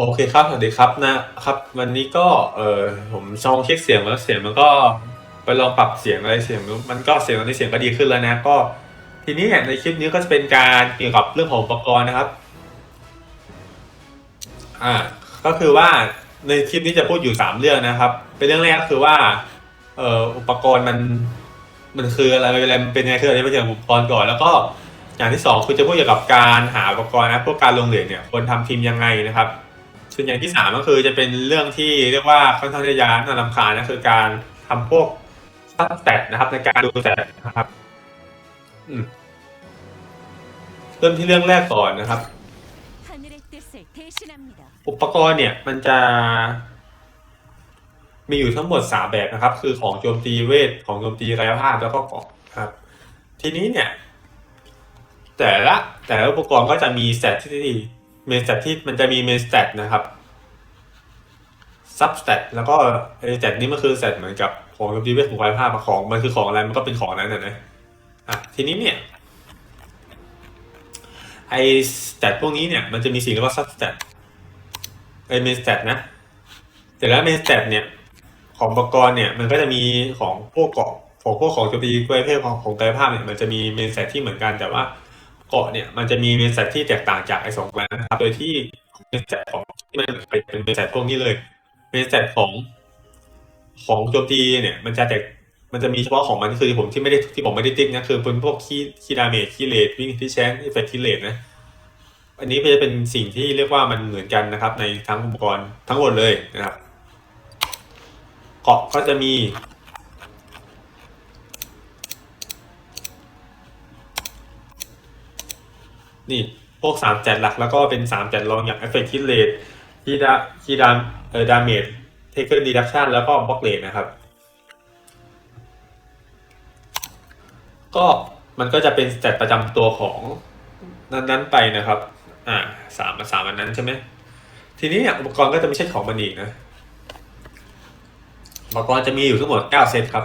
โอเคครับ สวัสดีครับนะครับ วันนี้ก็เออผมลองเช็คเสียงแล้วเสียงมันก็ไปลองปรับเสียงอะไรเสียงมันก็เสียงตอนนี้เสียงก็ดีขึ้นแล้วนะก็ ทีนี้เนี่ยในคลิปนี้ก็จะเป็นการเกี่ยวกับเรื่องของอุปกรณ์นะครับอ่าก็คือว่าในคลิปนี้จะพูดอยู่สามเรื่องนะครับ เป็นเรื่องแรกก็คือว่าเอ่ออุปกรณ์มันมันคืออะไรอะไรเป็นไงคืออะไรเป็นเกี่ยวกับอุปกรณ์ก่อนแล้วก็อย่างที่สองคือจะพูดเกี่ยวกับการหาอุปกรณ์นะพวกการลงเหรียญเนี่ยควรทำทีมยังไงนะครับ ส่วนอย่างที่สามก็คือจะเป็นเรื่องที่เรียกว่าค่อนข้างจะยานน่ารำคาญนะคือการทำพวกสแตทนะครับในการดูแตทนะครับเริ่มที่เรื่องแรกก่อนนะครับ อุปกรณ์เนี่ยมันจะ มีอยู่ทั้งหมดสามแบบนะครับ คือของโจมตีเวทของโจมตีกายภาพแล้วก็เกาะครับ ทีนี้เนี่ย แต่ละแต่ละอุปกรณ์ก็จะมีแสตที่ เมนสเตตที่มันจะมีเมนสเตตนะครับซับสเตตแล้วก็ไอ้สเตตนี้มันคือสเตตเหมือนกับของโจมตีเวทของกายภาพของมันคือของอะไรมันก็เป็นของนั้นนะนะอะทีนี้เนี่ยไอ้สเตตพวกนี้เนี่ยมันจะมีสิ่งเรียกว่าซับสเตตไอเมนสเตตนะแต่แล้วเมนสเตตเนี่ยของอุปกรณ์เนี่ยมันก็จะมีของพวกเกาะของพวกของโจมตีด้วยเพของของกายภาพเนี่ยมันจะมีเมนสเตตที่เหมือนกันแต่ว่า เกาะเนี่ยมันจะมีเมนสเตตที่แตกต่างจากไอสองแบบนะครับ โดยที่เมนสเตตของที่มันเป็นเมนสเตตพวกนี้เลยเมนสเตตของของโจมตีเนี่ย มันจะแตกมันจะมีเฉพาะของมันคือผมที่ไม่ได้ที่ผมไม่ได้ติ๊กนะคือเป็นพวกคีคีดาเมจคีเลดวิ่งที่แชนเอฟเฟกต์คีเลดนะอันนี้จะเป็นสิ่งที่เรียกว่ามันเหมือนกันนะครับ ในทั้งอุปกรณ์ทั้งหมดเลยนะครับเกาะก็จะมี นี่พวกสามจัดหลักแล้วก็เป็นสามจัดรองอย่าง Effect Hit Rate ที่ดาที่ดามเอ่อ Damage Taken Reduction แล้วก็ Block Rate นะครับ ก็มันก็จะเป็นสเตตประจำตัวของนั้นๆไปนะครับ อ่าสามสามอันนั้นใช่ไหมทีนี้เนี่ยอุปกรณ์ก็จะไม่ใช่ของมันอีกนะอุปกรณ์จะมีอยู่ทั้งหมด 9 เซตครับ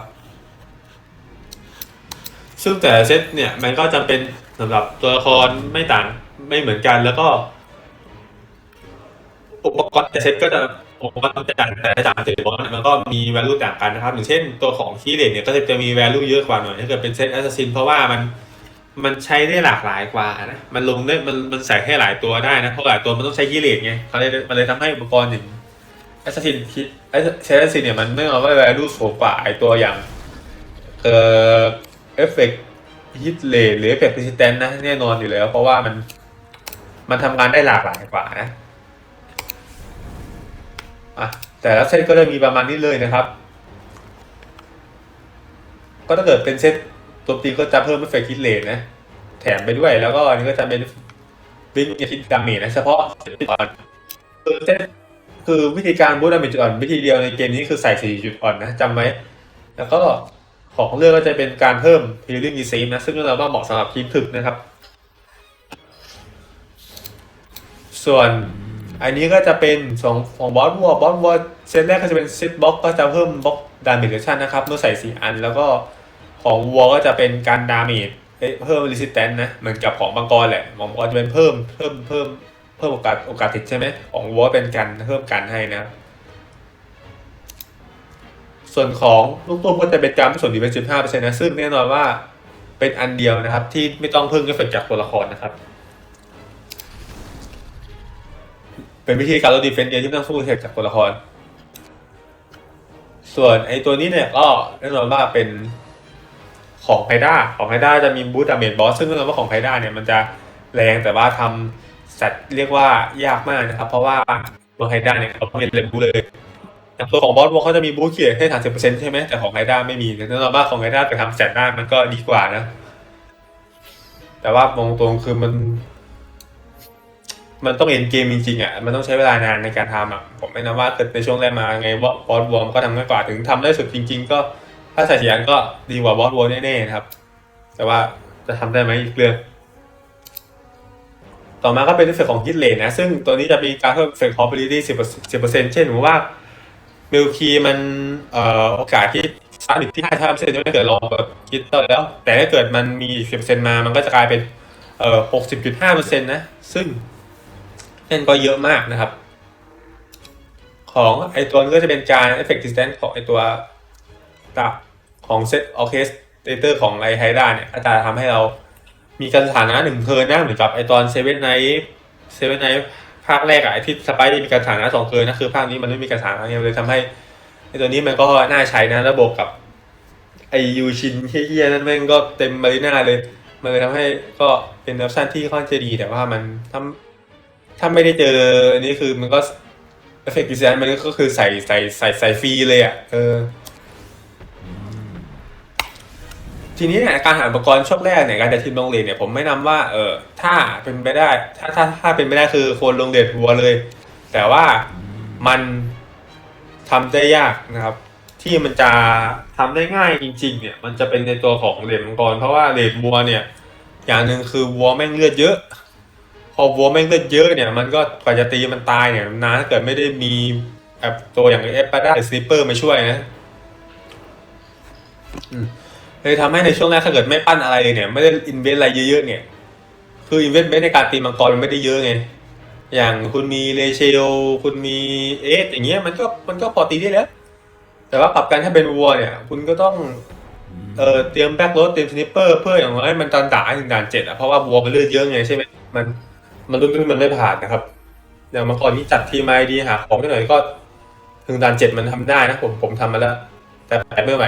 ซึ่งแต่เซตเนี่ยมันก็จำเป็น สำหรับตัวละครไม่ต่างไม่เหมือนกันแล้วก็ อุปกรณ์แต่เซตก็จะอุปกรณ์แต่แต่ละจานเสร็จมันก็มี value ต่างกันนะครับ อย่างเช่นตัวของคีเลนเนี่ยก็จะมี value เยอะกว่าหน่อยถ้าเกิดเป็นเซต assassin เพราะว่ามันมันใช้ได้หลากหลายกว่านะ มันลงได้มันมันใส่ให้หลายตัวได้นะ เพราะหลายตัวมันต้องใช้กิเลสไงเขาเลยมันเลยทำให้อุปกรณ์อย่างแอสซินคิดไอใช้แอสซินเนี่ยมันไม่เอาไว้ value สูงกว่าไอตัวอย่างเอ่อเอฟเฟกต์ ฮิตเลหรือเอฟเฟกต์ resistance นะแน่นอนอยู่แล้ว เพราะว่ามันมันทำงานได้หลากหลายกว่านะอะแต่ละเซตก็จะมีประมาณนี้เลยนะครับ ก็ถ้าเกิดเป็นเซตตัวตีก็จะเพิ่มเอฟเฟกต์คิดเลนนะ แถมไปด้วยแล้วก็อันนี้ก็จะเป็นวิ่งคิดดาเมจนะเฉพาะจุดอ่อนคือเซตคือวิธีการบูตดาเมจจุดอ่อนวิธีเดียวในเกมนี้คือใส่สี่จุดอ่อนนะจำไว้แล้วก็ ของเลือกก็จะเป็นการเพิ่ม healing d e c e นะซึ่งเราว่าเหมาะสำหรับทีมถึกนะครับ ส่วนอันนี้ก็จะเป็นสองของบอสวัวบอสวัวเซตแรกก็จะเป็นเซตบล็อกก็จะเพิ่มบล็อกดาเมจชั่นนะครับเมื่อใส่สี่อัน แล้วก็ของวัวก็จะเป็นการดาเมจเพิ่ม resistance นะเหมือนกับของมังกรแหละของมังกรจะเป็นเพิ่มเพิ่มเพิ่มเพิ่มโอกาสโอกาสติดใช่ไหมของวัวเป็นการเพิ่มการให้นะครับ ส่วนของลูกตุ้มก็จะเป็นการส่วนดีเป็นสิบห้าเปอร์เซ็นต์นะซึ่งแน่นอนว่าเป็นอันเดียวนะครับ ที่ไม่ต้องพึ่งเอฟเฟกจากตัวละครนะครับ เป็นวิธีการลดดีเฟนต์เดียวที่ไม่ต้องสู้เอฟเฟกจากตัวละคร ส่วนไอ้ตัวนี้เนี่ยก็แน่นอนว่าเป็นของไพด้าของไพด้าจะมีบูตดาเมจบอสซึ่งแน่นอนว่าของไพด้าเนี่ยมันจะแรงแต่ว่าทำสัตว์เรียกว่ายากมากนะครับ เพราะว่าตัวไพด้าเนี่ยเขาไม่เล่นบูเลย อย่างตัวของบอสวอลเขาจะมีบูเกียร์ให้สามสิบเปอร์เซ็นต์ใช่ไหมแต่ของไพด้าไม่มีแน่นอนว่าของไพด้าแต่ทำแสตได้มันก็ดีกว่านะ แต่ว่ามองตรงคือมัน มันต้องเอ็นเกมจริงๆอะมันต้องใช้เวลานานในการทำอะผมไม่นะว่าเกิดในช่วงแรกมาไงว่าบอสวอร์มก็ทำง่ายกว่าถึงทำได้สุดจริง ๆ ก็ถ้าใส่เสียงก็ดีกว่าบอสวอร์แน่ๆนะครับ แต่ว่าจะทำได้ไหมอีกเรื่องต่อมาก็เป็นเอฟเฟกต์ของฮิตเลนนะ ซึ่งตัวนี้จะมีการเพิ่มเฟเฟกต์ probability สิบสิบเปอร์เซ็นต์เช่นสมว่า มิลคีมันเอ่อโอกาสที่สามสิบที่ห้าเปอร์เซ็นต์จะไม่เกิดลองแบบคิดต่อแล้ว แต่ถ้าเกิดมันมีสิบเปอร์เซ็นต์มามันก็จะกลายเป็นเอ่อหกสิบจุดห้าเปอร์เซ็นต์นะ ซึ่งนั่นก็เยอะมากนะครับ ของไอตัวนี้ก็จะเป็นการ effect distance ของไอตัวตับของ set orchestrator ของไอไฮด้าเนี่ยก็จะทำให้เรามีการสถานะหนึ่งเทิร์นนะเหมือนกับไอตอนเซเว่นไนท์เซเว่นไนท์ ภาคแรกอะไอที่สไปได้มีการสานะสองเทิร์นนะคือภาคนี้มันไม่มีการสานะเนี่ยเลยทำให้ไอตัวนี้มันก็น่าใช้นะระบบกับไอยูชินเฮี้ยนั่นแม่งก็เต็มมารีน่าเลย มันเลยทำให้ก็เป็นออปชันที่ค่อนจะดี แต่ว่ามันถ้าถ้าไม่ได้เจออันนี้คือมันก็เอฟเฟกต์ดีไซน์มันก็คือใส่ใส่ใส่ใส่ฟรีเลยอะเออ ทีนี้เนี่ยการหาอุปกรณ์ช่วงแรกเนี่ยการจัดทีมลงเลนเนี่ยผมไม่นำว่าเออถ้าเป็นไปได้ถ้าถ้าถ้าเป็นไปได้คือควรลงเลนวัวเลย แต่ว่ามันทำได้ยากนะครับ ที่มันจะทำได้ง่ายจริง ๆ เนี่ยมันจะเป็นในตัวของเลนมังกรเพราะว่าเลนวัวเนี่ยอย่างหนึ่งคือวัวแม่งเลือดเยอะพอวัวแม่งเลือดเยอะเนี่ยมันก็กว่าจะตีมันตายเนี่ยนานถ้าเกิดไม่ได้มีแบบตัวอย่างเอฟปาด้าหรือสลิปเปอร์มาช่วยนะอืม เลยทำให้ในช่วงแรกถ้าเกิดไม่ปั้นอะไรเลยเนี่ย ไม่ได้อินเวสอะไรเยอะๆเนี่ย คืออินเวสในการตีมังกรมันไม่ได้เยอะไง อย่างคุณมีเลเชโอคุณมีเอสอย่างเงี้ยมันก็มันก็พอตีได้แล้ว แต่ว่าปรับกันถ้าเป็นวัวเนี่ย คุณก็ต้องเออเตรียมแบ็กโรดเตรียมสนิปเปอร์เพื่ออย่างน้อยมันตันด่าให้ถึงด่านเจ็ดอะเพราะว่าวัวมันเลือดเยอะไงใช่ไหมมันมันรุ่นรุ่นมันไม่ผ่านนะครับอย่างบางคนนี่จัดทีมมาดีหาของนิดหน่อยก็ ถึงด่านเจ็ดมันทำได้นะผมผมทำมาแล้ว แต่แต่ไม่ไหว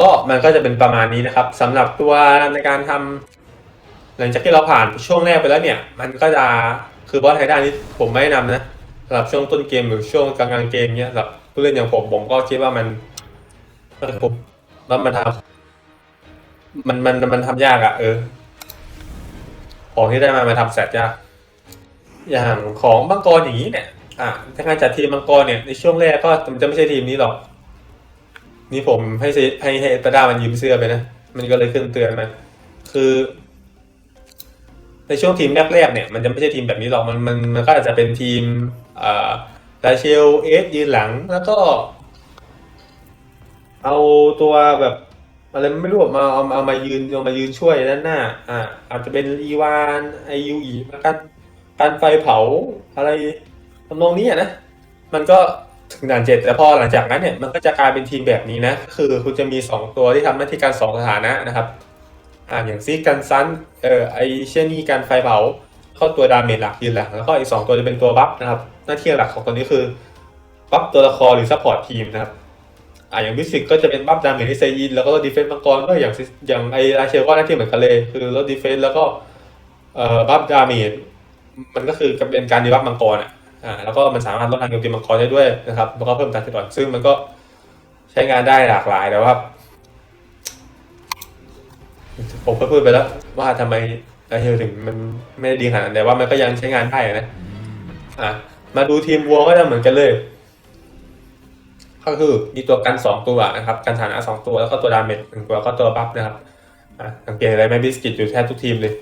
ก็มันก็จะเป็นประมาณนี้นะครับสำหรับตัวในการทำหลังจากที่เราผ่านช่วงแรกไปแล้วเนี่ย มันก็จะคือบอสไทด้านี้ผมไม่แนะนำนะสำหรับช่วงต้นเกมหรือช่วงกลางๆเกมเนี้ยสำหรับผู้เล่นอย่างผมผมก็คิดว่ามันมันผมแล้วมันทำมันมันมันทำยากอะเออ ของที่ได้มามันทำแสตยาก อย่างของมังกรอย่างนี้เนี่ย อะถ้าการจัดทีมมังกรเนี่ยในช่วงแรกก็มันจะไม่ใช่ทีมนี้หรอก นี่ผมให้เซให้ให้เอสปาด้ามันยืมเสื้อไปนะ มันก็เลยขึ้นเตือนมา คือ ในช่วงทีมแรกๆเนี่ย มันจะไม่ใช่ทีมแบบนี้หรอก มันมันมันก็อาจจะเป็นทีมอ่าดาเชลเอสยืนหลัง แล้วก็ เอาตัวแบบอะไรไม่รู้มาเอาเอามายืนเอามายืนช่วยด้านหน้า อ่า อาจจะเป็นอีวานไอยูอีมากันการไฟเผาอะไรทำนองนี้อะนะ มันก็ ถึงด่านเจ็ดแต่พอหลังจากนั้นเนี่ยมันก็จะกลายเป็นทีมแบบนี้นะคือคุณจะมีสองตัวที่ทำหน้าที่การสองสถานะนะครับอ่าอย่างซีกันซันเอ่อไอเชนี่การไฟเผาเข้าตัวดาเมจหลักยืนหลักแล้วก็อีกสองตัวจะเป็นตัวบัฟนะครับหน้าที่หลักของตัวนี้คือบัฟตัวละครหรือซัพพอร์ตทีมนะครับอ่าอย่างวิสิกก็จะเป็นบัฟดาเมจที่ไซยินแล้วก็ดีเฟนซ์มังกรก็อย่างอย่างไอราเชลก็หน้าที่เหมือนกันเลยคือลดดีเฟนซ์แล้วก็เอ่อบัฟดาเมจมันก็คือเป็นการดีบัฟมังกรอะ อ่าแล้วก็มันสามารถลดทางโจมตีมังกรได้ด้วยนะครับแล้วก็เพิ่มการติดต่อซึ่งมันก็ใช้งานได้หลากหลายแต่ว่าผมก็พูดไปแล้ว ว่าทำไมราเชลถึงมันไม่ได้ดีขนาดนั้นแต่ว่ามันก็ยังใช้งานได้นะอะมาดูทีมวัวก็จะเหมือนกันเลยก็คือมีตัวกันสองตัวนะครับกันฐานะสองตัวแล้วก็ตัวดาเมจหนึ่งตัวก็ตัวบัฟนะครับอะสังเกตอะไรไหมบิสกิตอยู่แทบทุกทีมเลย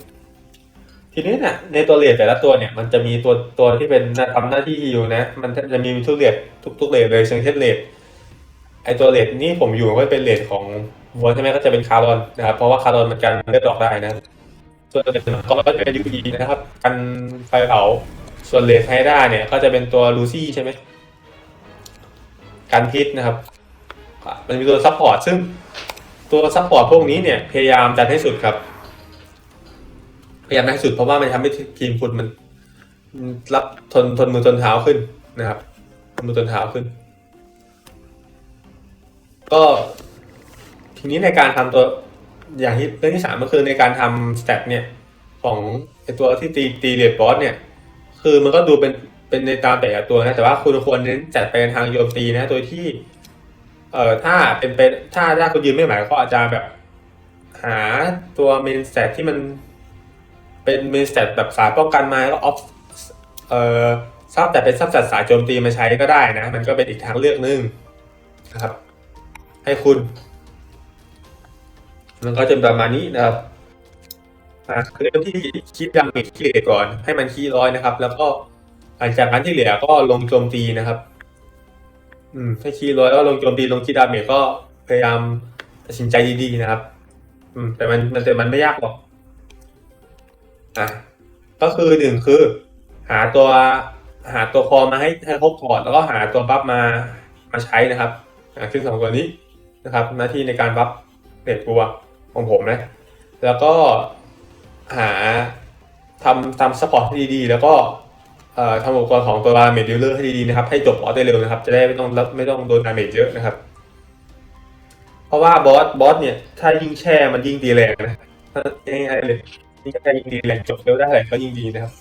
ทีนี้เนี่ยในตัวเลดแต่ละตัวเนี่ยมันจะมีตัวตัวที่เป็นทำหน้าที่ฮิวนะ มันจะมีทุกเลดทุกทุกเลดเลยเช่นเช่นเลดไอตัวเลดนี่ผมอยู่ก็เป็นเลดของวัวใช่ไหมก็จะเป็นคาร์ลอนนะครับเพราะว่าคาร์ลอนมันกันเลือดออกได้นะ ส่วนเลดก็ก็จะเป็นยูอีนะครับกันไฟเผาส่วนเลดไฮด้าเนี่ยก็จะเป็นตัวลูซี่ใช่ไหมการพิษนะครับ มันมีตัวซัพพอร์ตซึ่งตัวซัพพอร์ตพวกนี้เนี่ยพยายามจัดให้สุดครับ พยายามให้สุดเพราะว่ามันทำให้ทีมคุณมันรับทนทนมือทนเท้าขึ้นนะครับทนมือทนเท้าขึ้น ก็ทีนี้ในการทำตัวอย่างที่เรื่องที่สามก็คือในการทำสเตตเนี่ยของไอตัวที่ตีตีเรียบอสเนี่ย คือมันก็ดูเป็นเป็นในตามแต่ละตัวนะแต่ว่าคุณควรเน้นจัดไปในทางโยมตีนะโดยที่ เอ่อถ้าเป็นไปถ้าถ้าคุณยืนไม่ไหวก็อาจจะแบบ หาตัวเมนสเตตที่มัน เป็นมนสตแบบสายป้องกันมาแล้วก็ออฟเอ่อซับแต่เป็นซับจัดสายโจมตีมาใช้ก็ได้นะ มันก็เป็นอีกทางเลือกหนึงนะครับ ให้คุณ มันก็จะประมาณนี้นะครับอะเริ่มที่คิดดาเมจที่เหลือก่อน ให้มันคีร้อยนะครับ แล้วก็หลังจากนั้นที่เหลือก็ลงโจมตีนะครับ อืมให้คีร้อยแล้วลงโจมตีลงคีดาเมจก็พยายามตัดสินใจดีๆนะครับ อืม แต่มันแต่มันไม่ยากหรอก อะก็คือหนึ่งคือ หาตัวหาตัวคอมาให้ให้ครบก่อนแล้วก็หาตัวบัฟมามาใช้นะครับซึ่งสองตัวนี้นะครับ หน้าที่ในการบัฟเด็ดตัวของผมนะแล้วก็หาทำทำสปอร์ตให้ดีๆ แล้วก็ทำอุปกรณ์ของตัวเมดดิลเลอร์ให้ดีๆนะครับ ให้จบบอสได้เร็วนะครับ จะได้ไม่ต้องไม่ต้องโดนดาเมจเยอะนะครับ เพราะว่าบอสบอสเนี่ย ถ้ายิ่งแช่มันยิ่งดีแรงนะง่ายๆเลย ที่จะยิงดีแหละจบเร็วได้แหละก็ยิงดีนะครับ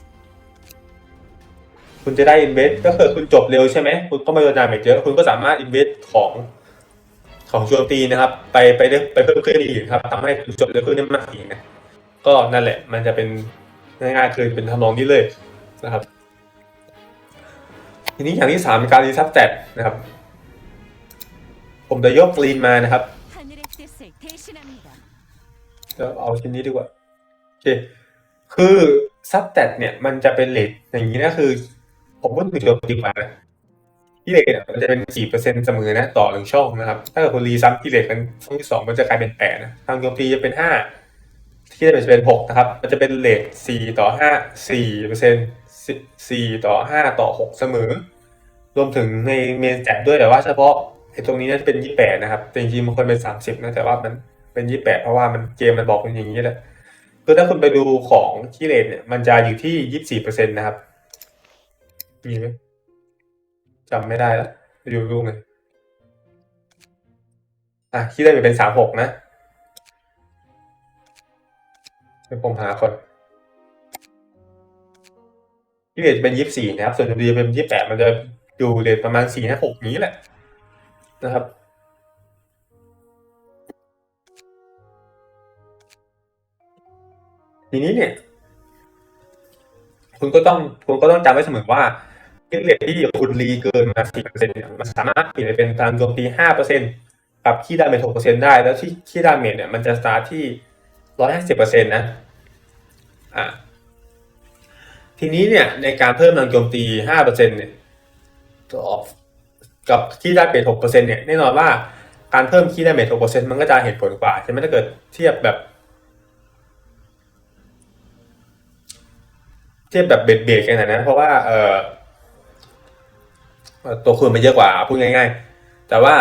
คุณจะได้อินเวสก็คือคุณจบเร็วใช่ไหมคุณก็ไม่โดนดาเมจเยอะคุณก็สามารถอินเวสของของโจมตีนะครับ ไปไปไปเพิ่มขึ้นอีกครับทำให้คุณจบเร็วขึ้นได้มากอีกนะก็นั่นแหละ มันจะเป็นง่ายๆคือเป็นทำนองนี้เลยนะครับ ทีนี้อย่างที่สามการรีซับแตดนะครับ ผมจะยกลีนมานะครับจะเอาชิ้นนี้ดีกว่า คคือซับแตทเนี่ยมันจะเป็นเลทอย่างนี้นะคือ ผมพูดถึงโจมตีกว่านะที่เลทเนี่ยมันจะเป็นสี่เปอร์เซ็นต์เสมอนะ ต่อหนึ่งช่องนะครับ ถ้าเกิดคุณรีซับที่เลทกันช่องที่สองมันจะกลายเป็นแปดนะทางโจมตีจะเป็นห้าที่เลทจะเป็นหกนะครับ มันจะเป็นเลทสี่ต่อห้าสี่เปอร์เซ็นต์สี่ต่อห้าต่อหกเสมอ รวมถึงในเมนแตทด้วยแต่ว่าเฉพาะไอ้ตรงนี้น่าจะเป็นยี่แปดนะครับแต่จริงๆมันควรเป็นสามสิบนะแต่ว่ามันเป็นยี่แปดเพราะว่ามันเกมมันบอกเป็นอย่างนี้แหละ คือถ้าคุณไปดูของที่เลทเนี่ย มันจะอยู่ที่ยี่สี่เปอร์เซ็นต์นะครับ มีไหมจำไม่ได้แล้วดูรูปเลยอะที่เลทเป็นสามหกนะเดี๋ยวผมหาคนที่เลทเป็นยี่สี่นะครับ ส่วนดีเป็นยี่แปดมันจะอยู่เลทประมาณสี่ห้าหกนี้แหละนะครับ ทีนี้เนี่ย คุณก็ต้องคุณก็ต้องจำไว้เสมอว่าคิดเลทที่คุณรีเกินมาสี่เปอร์เซ็นต์มันสามารถเปลี่ยนไปเป็นการโจมตีห้าเปอร์เซ็นต์กับขี้ดาเมจหกเปอร์เซ็นต์ได้ แล้วที่ขี้ดาเมจเนี่ยมันจะสตาร์ทที่ร้อยห้าสิบเปอร์เซ็นต์นะอ่าทีนี้เนี่ยในการเพิ่มพลังโจมตีห้าเปอร์เซ็นต์เนี่ยกับขี้ดาเมจหกเปอร์เซ็นต์เนี่ยแน่นอนว่าการเพิ่มขี้ดาเมจหกเปอร์เซ็นต์มันก็จะเห็นผลกว่าใช่ไหมถ้าเกิดเทียบแบบ ทียบแบบเบ็ดเบ็ดกันนะนะเพราะว่าเออตัวคูณมันเยอะกว่าพูดง่าย ๆ แต่ว่า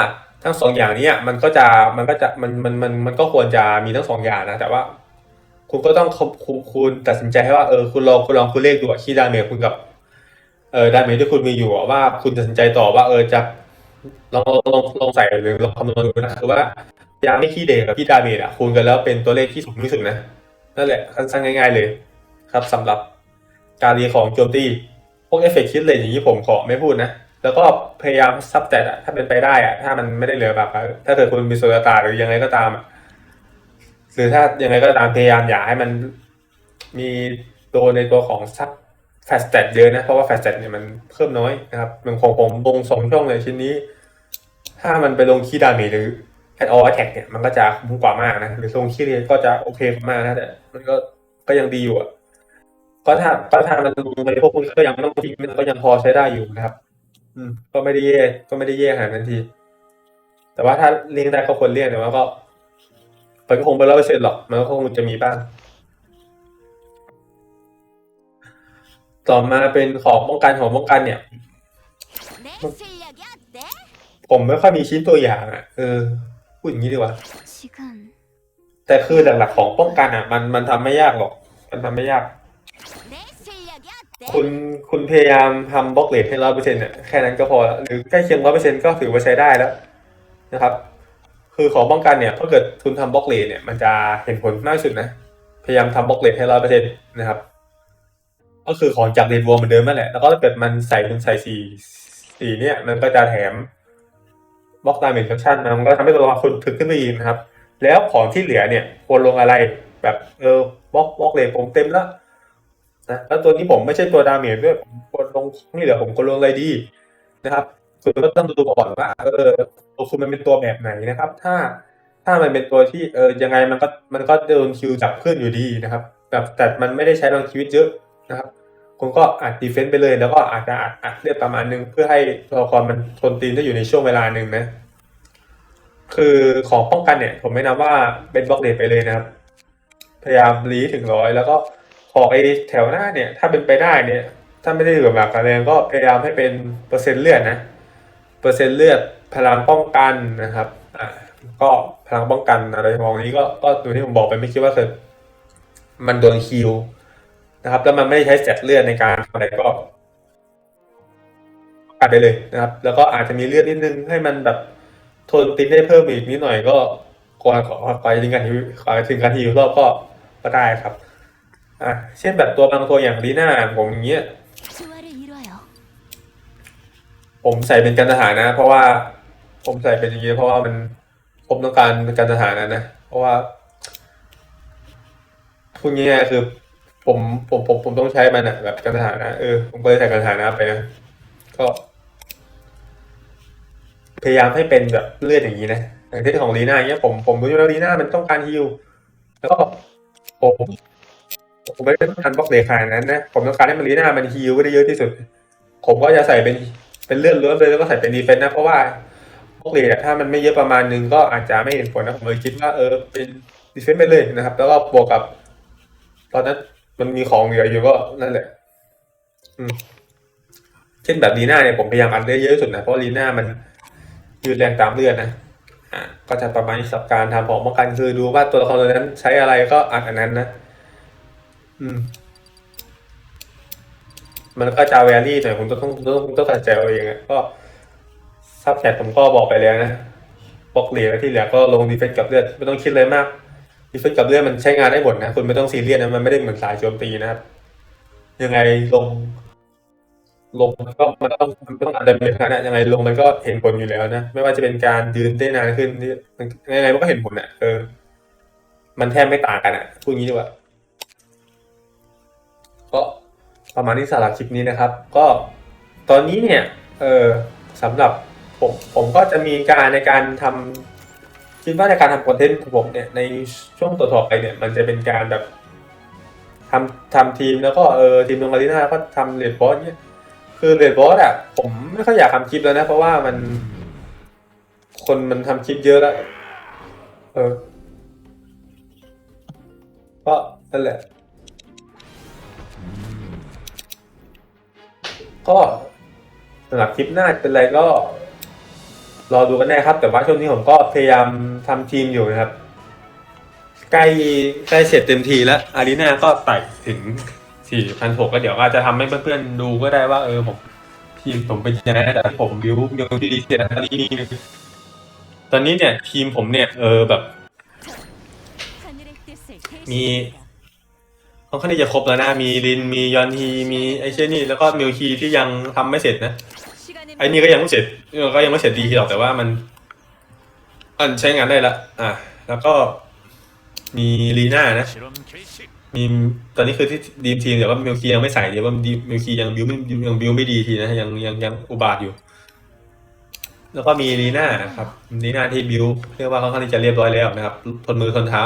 ทั้งสองอย่างนี้มันก็จะมันก็จะมันมันมันมันก็ควรจะมีทั้งสองอย่างนะแต่ว่า คุณก็ต้องคุณคุณตัดสินใจให้ว่าเออคุณลองคุณลองคุณเลขดูอะคีดาเมจคุณกับเออดาเมจที่คุณมีอยู่ว่าคุณตัดสินใจต่อว่า เออจะลองลองลองใส่หรือลองคำนวณดูนะคือว่ายาไม่คีเดกกับพี่ดาเมจอะคูณกันแล้วเป็นตัวเลขที่สูงที่สุดนะนั่นแหละสั้นๆง่าย ๆเลย ครับสำหรับ การรีของโจมตี พวกเอฟเฟกต์คิดเลยอย่างนี้ผมขอไม่พูดนะ แล้วก็พยายามซับแตอะถ้าเป็นไปได้อะถ้ามันไม่ได้เหลือแบบ ถ้าเกิดคุณมีโซลตาหรือยังไงก็ตามหรือถ้ายังไงก็ตามพยายามอย่าให้มันมีตัวในตัวของซับแฟสแตเยอะนะ เพราะว่าแฟสแตเนี่ยมันเพิ่มน้อยนะครับมันของผมลงสองช่องเลยชิ้นนี้ ถ้ามันไปลงคีดามจหรือแอดออแท็กเนี่ยมันก็จะคุ้มกว่ามากนะ หรือลงคีเรียก็จะโอเคมากนะแต่มันก็ก็ยังดีอยู่อะ เพราะถ้าประธานมันดูไปพวกคุณก็ยังไม่ต้องทิ้งมันก็ยังพอใช้ได้อยู่นะครับ อืม ก็ไม่ได้แย่ก็ไม่ได้แย่หายทันที แต่ว่าถ้าเลี้ยงได้ก็ควรเลี้ยงแต่ว่าก็มันก็คงเป็นร้อยเปอร์เซ็นต์หรอก มันก็คงจะมีบ้าง ต่อมาเป็นของป้องกันของป้องกันเนี่ย ผมไม่ค่อยมีชิ้นตัวอย่างอะ เออ พูดอย่างนี้ดีกว่า แต่คือหลักๆของป้องกันอะ มันมันทำไม่ยากหรอก มันทำไม่ยาก 내 실력이 어때? คุณคุณพยายามทำบล็อกเลทให้ร้อยเปอร์เซ็นต์เนี่ยแค่นั้นก็พอแล้วหรือใกล้เคียงร้อยเปอร์เซ็นต์ก็ถือว่าใช้ได้แล้วนะครับ คือของป้องกันเนี่ยถ้าเกิดคุณทำบล็อกเลทเนี่ย มันจะเห็นผลมากที่สุดนะ พยายามทำบล็อกเลทให้ร้อยเปอร์เซ็นต์นะครับ ก็คือของจากเรนโบว์เหมือนเดิมนั่นแหละ แล้วก็ถ้าเกิดมันใส่เป็นใส่สีสีเนี่ย มันก็จะแถมบล็อกดาเมจฟังชันมันก็ทำให้ตัวละครคุณถึกขึ้นไปอีกนะครับ แล้วของที่เหลือเนี่ยควรลงอะไรแบบเออบล็อกบล็อกเลทผมเต็มแล้ว นะแล้วตัวนี้ผมไม่ใช่ตัวดาเมจด้วยผมควรลงนี่เหลือผมควรลงอะไรดีนะครับคุณก็ต้องดูก่อนว่าเออตัวคุณมันเป็นตัวแบบไหนนะครับ ถ้าถ้ามันเป็นตัวที่เออยังไงมันก็มันก็โดนคิวจับขึ้นอยู่ดีนะครับ แบบแต่มันไม่ได้ใช้พลังชีวิตเยอะนะครับคุณก็อัดดีเฟนต์ไปเลย แล้วก็อาจจะอัดอัดเลือดประมาณนึงเพื่อให้ตัวละครมันทนตีนได้อยู่ในช่วงเวลาหนึ่งนะ คือของป้องกันเนี่ย ผมไม่นำว่าเป็นบล็อกเดทไปเลยนะครับ พยายามรีถึงร้อยแล้วก็ ของไอแถวหน้าเนี่ย ถ้าเป็นไปได้เนี่ย ถ้าไม่ได้เหลือหมากกระแรงก็พยายามให้เป็นเปอร์เซ็นต์เลือดนะ เปอร์เซ็นต์เลือดพลังป้องกันนะครับอ่าก็พลังป้องกันอะไรมองนี้ก็ก็ตัวที่ผมบอกไปไม่คิดว่าคือมันโดนคิวนะครับ แล้วมันไม่ใช้แสตเลือดในการทำอะไรก็กัดได้เลยนะครับ แล้วก็อาจจะมีเลือดนิดนึงให้มันแบบทนตินได้เพิ่มอีกนิดหน่อยก็ก่อนขอไปถึงการฮิวขอถึงการฮิวรอบก็ก็ได้ครับ่ะเช่นแบบตัวบางตัวอย่างลีน่าผมอย่างเงี้ยผมใส่เป็นการทหารนะ เพราะว่าผมใส่เป็นอย่างเงี้ยเพราะว่ามันผมต้องการการทหารนะนะเพราะว่าพูดง่ายๆคือ ผมผมผมผมต้องใช้มันอะแบบการทหารนะเออผมก็เลยใส่การทหารนะไปนะก็ พยายามให้เป็นแบบเลือดอย่างนี้นะอย่างที่ของลีน่าเนี้ยผมผมรู้อยู่แล้วลีน่ามันต้องการฮิวแล้วก็ผม ผมไม่ได้ต้องการบล็อกเลขาดนั้นนะ ผมต้องการให้มันลีน่ามันฮิลได้เยอะที่สุด ผมก็จะใส่เป็นเป็นเลือดล้วนเลยแล้วก็ใส่เป็นดีเฟนต์นะ เพราะว่าพวกเลดถ้ามันไม่เยอะประมาณนึงก็อาจจะไม่เห็นผลนะ ผมเลยคิดว่าเออเป็นดีเฟนต์ไปเลยนะครับ แล้วก็บวกกับ ตอนนั้นมันมีของเหลืออยู่ก็นั่นแหละ อืมเช่นแบบลีน่าเนี่ยผมพยายามอัดเลือดเยอะที่สุดนะเพราะลีน่ามันยืดแรงตามเลือดนะอะก็จะประมาณนี้สับการทำของป้องกันคือดูว่าตัวละครตัวนั้นใช้อะไรก็อัดอันนั้นนะ อืม มันก็จะแวรี่หน่อยผมต้องต้องต้องต้องตัดใจเอาเองอะก็ซับแชทผมก็บอกไปแล้วนะบอกเหลียที่เหลือก็ลงดีเฟนต์กับเลือดไม่ต้องคิดเลยมากดีเฟนต์กับเลือดมันใช้งานได้หมดนะคุณไม่ต้องซีเรียสนะมันไม่ได้เหมือนสายโจมตีนะครับ ยังไงลง ลงมันก็มันต้องมันต้องดเนินการนะยังไงลงมันก็เห็นผลอยู่แล้วนะไม่ว่าจะเป็นการยืนได้นานขึ้นที่ยังไงมันก็เห็นผลอะเออ มันแทบไม่ต่างกันอะพูดงี้ดีกว่า ก็ประมาณนี้สำหรับคลิปนี้นะครับ ก็ตอนนี้เนี่ยเออสำหรับผมผมก็จะมีการในการทำคิดว่าในการทำคอนเทนต์ของผมเนี่ยในช่วงต่อๆไปเนี่ยมันจะเป็นการแบบทำทำทีมแล้วก็เออทีมลงอารีนาก็ทำเรดบอสเนี่ยคือเรดบอสอะผมไม่ค่อยอยากทำคลิปแล้วนะ เพราะว่ามัน คนมันทำคลิปเยอะแล้วเออก็นั่นแหละ ก็สำหรับคลิปหน้าเป็นไรก็ รอดูกันแน่ครับ แต่ว่าช่วงนี้ผมก็พยายามทำทีมอยู่นะครับ ใกล้ใกล้เสร็จเต็มทีแล้วอารีนาก็ไต่ถึงสี่พันหกก็เดี๋ยวอาจจะทำให้เพื่อนๆดูก็ได้ว่า เออผมทีมผมเป็นยังไงแต่ผมบิวยังที่ดีเสร็จแล้วนี่ตอนนี้เนี่ย ทีมผมเนี่ย เออแบบ하 ขาค่นี่จะครบแล้วนะมีลินมียอนฮีมีไอเชนี่แล้วก็มิวคีที่ยังทำไม่เสร็จนะไอนี่ก็ยังไม่เสร็จก็ยังไม่เสร็จดีหรอกแต่ว่ามันอันใช้งานได้ละอะแล้วก็มีลีน่านะมีตอนนี้คือที่ดีมทีมแต่ว่ามิวคียังไม่ใส่เดี๋ยวว่ามิวคียังบิวไม่ยังบิวไม่ดีทีนะยังยังยังอุบาทอยู่ แล้วก็มีลีน่านะครับลีน่าที่บิวเรียกว่าเขาค่นข้าจะเรียบร้อยแล้วนะครับทนมือทนเท้า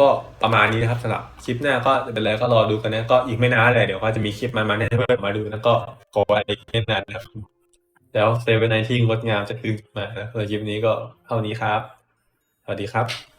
ก็ประมาณนี้นะครับสำหรับคลิปหน้าก็จะเป็นอะไรก็รอดูกันนะก็อีกไม่นานเลยเดี๋ยวก็จะมีคลิปมามาให้เพื่อนมาดูแล้วก็ขอไรไม่นานนะครับแล้วเซเว่นไนที่งดงามจะคืนมานะสำหรับคลิปนี้ก็เท่านี้ครับ สวัสดีครับ